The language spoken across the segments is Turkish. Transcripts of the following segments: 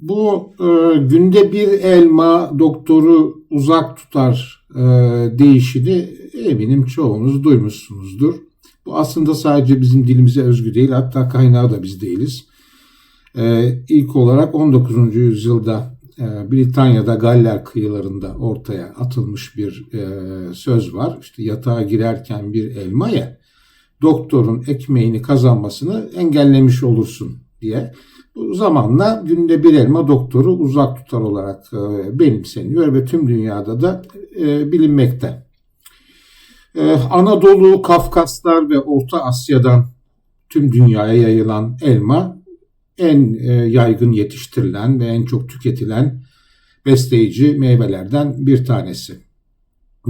Bu e, günde bir elma doktoru uzak tutar e, değişini eminim çoğunuz duymuşsunuzdur. Bu aslında sadece bizim dilimize özgü değil hatta kaynağı da biz değiliz. E, ilk olarak 19. yüzyılda e, Britanya'da Galler kıyılarında ortaya atılmış bir e, söz var. İşte yatağa girerken bir elma ye, doktorun ekmeğini kazanmasını engellemiş olursun diye. Bu zamanla günde bir elma doktoru uzak tutar olarak e, benimseniyor ve tüm dünyada da e, bilinmekte. E, Anadolu, Kafkaslar ve Orta Asya'dan tüm dünyaya yayılan elma en yaygın yetiştirilen ve en çok tüketilen besleyici meyvelerden bir tanesi.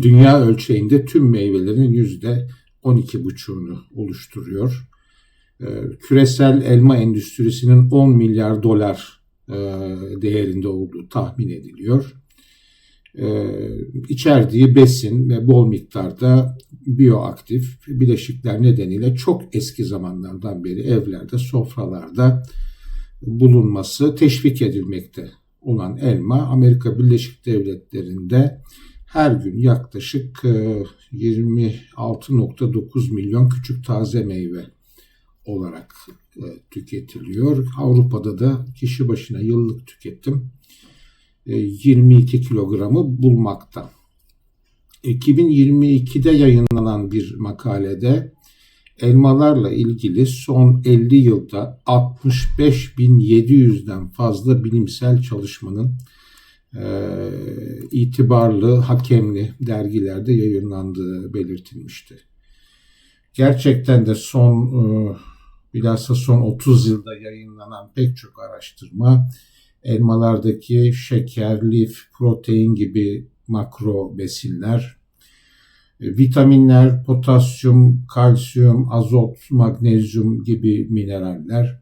Dünya ölçeğinde tüm meyvelerin yüzde 12,5'unu oluşturuyor. E, küresel elma endüstrisinin 10 milyar dolar e, değerinde olduğu tahmin ediliyor. İçerdiği besin ve bol miktarda bioaktif bileşikler nedeniyle çok eski zamanlardan beri evlerde, sofralarda bulunması teşvik edilmekte olan elma Amerika Birleşik Devletleri'nde her gün yaklaşık 26.9 e, milyon küçük taze meyve olarak e, tüketiliyor. Avrupa'da da kişi başına yıllık tüketim 22 e, kilogramı bulmakta. 2022'de yayınlanan bir makalede elmalarla ilgili son 50 yılda 65.700'den fazla bilimsel çalışmanın e, itibarlı, hakemli dergilerde yayınlandığı belirtilmişti. Gerçekten de son e, bilhassa son 30 yılda yayınlanan pek çok araştırma elmalardaki şeker, lif, protein gibi makro besinler e, vitaminler, potasyum, kalsiyum, azot, magnezyum gibi mineraller,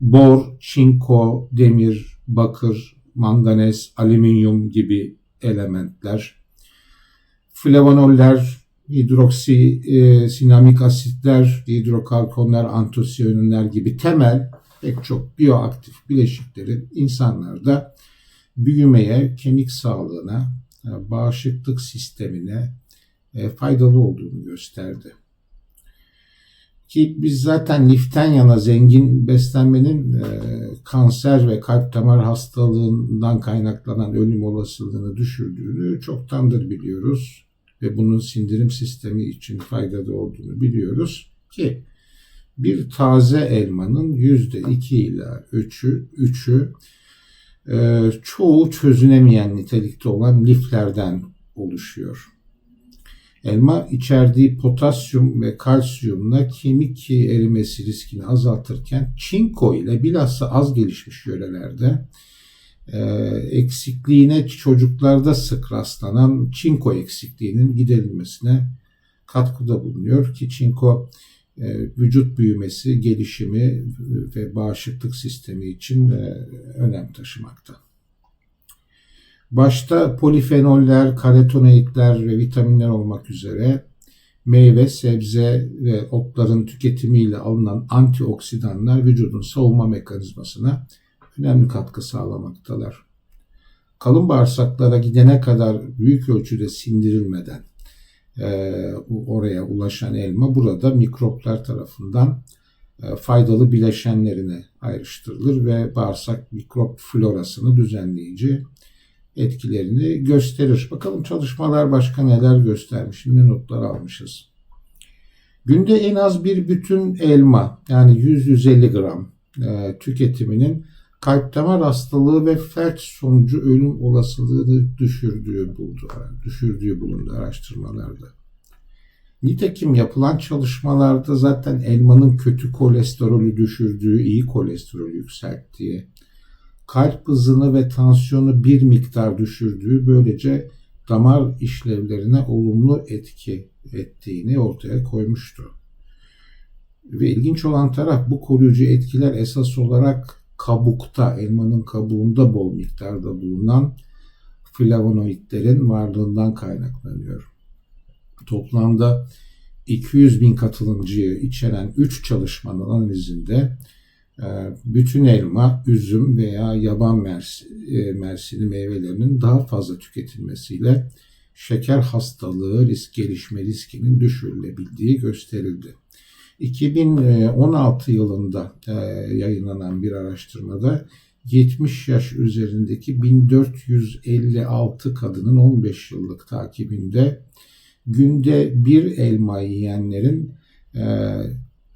bor, çinko, demir, bakır, manganez, alüminyum gibi elementler, flavonoller, hidroksi e, sinamik asitler, hidrokalkonlar, antosiyanınlar gibi temel pek çok bioaktif bileşiklerin insanlarda büyümeye, kemik sağlığına, e, bağışıklık sistemine, e, faydalı olduğunu gösterdi. Ki biz zaten liften yana zengin beslenmenin e, kanser ve kalp damar hastalığından kaynaklanan ölüm olasılığını düşürdüğünü çoktandır biliyoruz. Ve bunun sindirim sistemi için faydalı olduğunu biliyoruz ki bir taze elmanın yüzde iki ile üçü, üçü e, çoğu çözünemeyen nitelikte olan liflerden oluşuyor. Elma içerdiği potasyum ve kalsiyumla kemik erimesi riskini azaltırken çinko ile bilhassa az gelişmiş yörelerde eksikliğine çocuklarda sık rastlanan çinko eksikliğinin giderilmesine katkıda bulunuyor ki çinko e, vücut büyümesi, gelişimi ve bağışıklık sistemi için e, önem taşımakta. Başta polifenoller, karotenoidler ve vitaminler olmak üzere meyve, sebze ve otların tüketimiyle alınan antioksidanlar vücudun savunma mekanizmasına önemli katkı sağlamaktalar. Kalın bağırsaklara gidene kadar büyük ölçüde sindirilmeden e, oraya ulaşan elma burada mikroplar tarafından e, faydalı bileşenlerine ayrıştırılır ve bağırsak mikrop florasını düzenleyici etkilerini gösterir. Bakalım çalışmalar başka neler göstermiş, ne notlar almışız. Günde en az bir bütün elma yani 100-150 gram e, tüketiminin kalp damar hastalığı ve felç sonucu ölüm olasılığını düşürdüğü buldu, düşürdüğü bulundu araştırmalarda. Nitekim yapılan çalışmalarda zaten elmanın kötü kolesterolü düşürdüğü, iyi kolesterolü yükselttiği, kalp hızını ve tansiyonu bir miktar düşürdüğü böylece damar işlevlerine olumlu etki ettiğini ortaya koymuştu. Ve ilginç olan taraf bu koruyucu etkiler esas olarak kabukta, elmanın kabuğunda bol miktarda bulunan flavonoidlerin varlığından kaynaklanıyor. Toplamda 200 bin katılımcıyı içeren 3 çalışmanın analizinde e, bütün elma, üzüm veya yaban mersi, e, mersini meyvelerinin daha fazla tüketilmesiyle şeker hastalığı risk gelişme riskinin düşürülebildiği gösterildi. 2016 yılında e, yayınlanan bir araştırmada 70 yaş üzerindeki 1456 kadının 15 yıllık takibinde günde bir elma yiyenlerin e,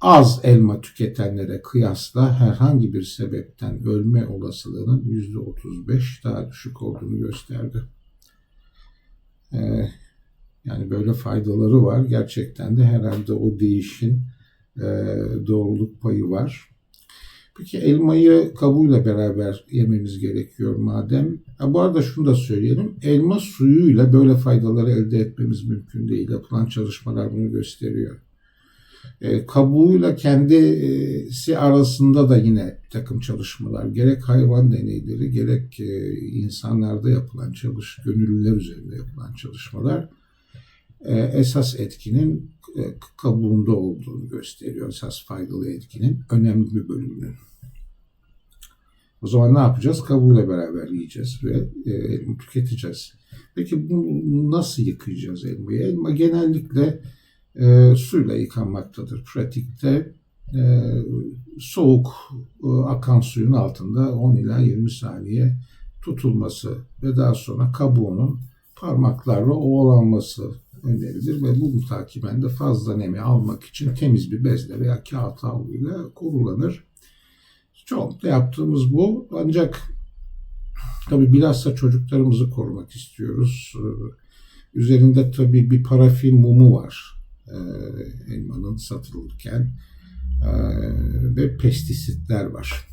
az elma tüketenlere kıyasla herhangi bir sebepten ölme olasılığının %35 daha düşük olduğunu gösterdi. E, yani böyle faydaları var. Gerçekten de herhalde o değişin doğruluk payı var. Peki elmayı kabuğuyla beraber yememiz gerekiyor madem. Ha, bu arada şunu da söyleyelim. Elma suyuyla böyle faydaları elde etmemiz mümkün değil. Yapılan çalışmalar bunu gösteriyor. E, kabuğuyla kendisi arasında da yine bir takım çalışmalar, gerek hayvan deneyleri, gerek e, insanlarda yapılan çalış, gönüllüler üzerinde yapılan çalışmalar e, esas etkinin e, kabuğunda olduğunu gösteriyor. Esas faydalı etkinin önemli bir bölümünün. O zaman ne yapacağız? Kabuğuyla beraber yiyeceğiz ve e, elma tüketeceğiz. Peki bunu nasıl yıkayacağız elmayı? Elma genellikle e, suyla yıkanmaktadır. Pratikte e, soğuk e, akan suyun altında 10 ila 20 saniye tutulması ve daha sonra kabuğunun parmaklarla ovalanması önerilir ve bu takiben de fazla nemi almak için temiz bir bezle veya kağıt havluyla kurulanır. Çoğunlukla yaptığımız bu. Ancak tabii bilhassa çocuklarımızı korumak istiyoruz. Üzerinde tabii bir parafin mumu var. Ee, elmanın satılırken ee, ve pestisitler var.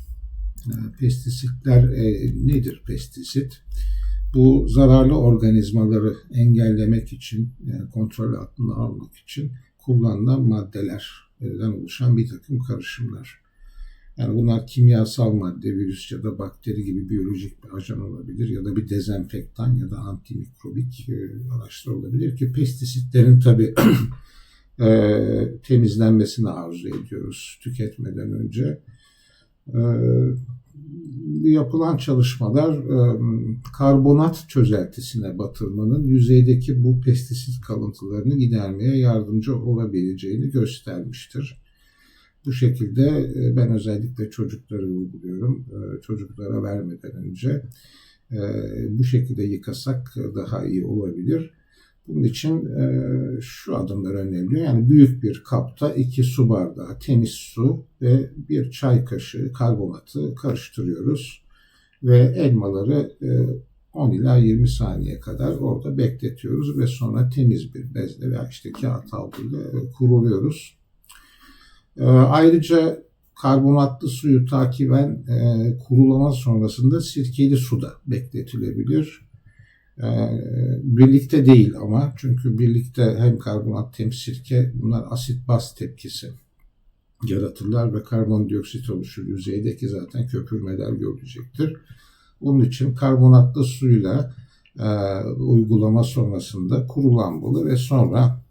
Ee, pestisitler e, nedir pestisit? Bu zararlı organizmaları engellemek için, yani kontrol altına almak için kullanılan maddelerden oluşan bir takım karışımlar. Yani bunlar kimyasal madde, virüs ya da bakteri gibi biyolojik bir ajan olabilir ya da bir dezenfektan ya da antimikrobik e, araçlar olabilir ki pestisitlerin tabi e, temizlenmesini arzu ediyoruz tüketmeden önce. E, yapılan çalışmalar e, karbonat çözeltisine batırmanın yüzeydeki bu pestisit kalıntılarını gidermeye yardımcı olabileceğini göstermiştir. Bu şekilde e, ben özellikle çocukları uyguluyorum. E, çocuklara vermeden önce bu şekilde yıkasak daha iyi olabilir. Bunun için şu adımlar öneriliyor. Yani büyük bir kapta iki su bardağı temiz su ve bir çay kaşığı karbonatı karıştırıyoruz. Ve elmaları 10 ila 20 saniye kadar orada bekletiyoruz ve sonra temiz bir bezle veya işte kağıt havluyla kuruluyoruz. Ayrıca karbonatlı suyu takiben kurulama sonrasında sirkeli suda bekletilebilir. Birlikte değil ama çünkü birlikte hem karbonat hem sirke bunlar asit baz tepkisi yaratırlar ve karbondioksit oluşur. Yüzeydeki zaten köpürmeler görülecektir. Bunun için karbonatlı suyla e, uygulama sonrasında kurulanmalı ve sonra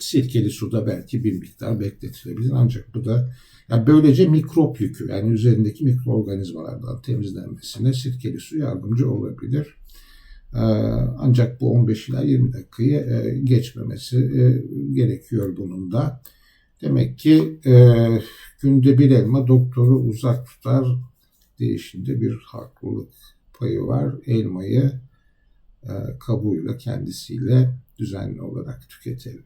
sirkeli suda belki bir miktar bekletilebilir. Ancak bu da yani böylece mikrop yükü yani üzerindeki mikroorganizmalardan temizlenmesine sirkeli su yardımcı olabilir. Ee, ancak bu 15 ila 20 dakikayı e, geçmemesi e, gerekiyor bunun da. Demek ki e, günde bir elma doktoru uzak tutar değişinde bir haklılık payı var. Elmayı kabuğuyla kendisiyle düzenli olarak tüketelim.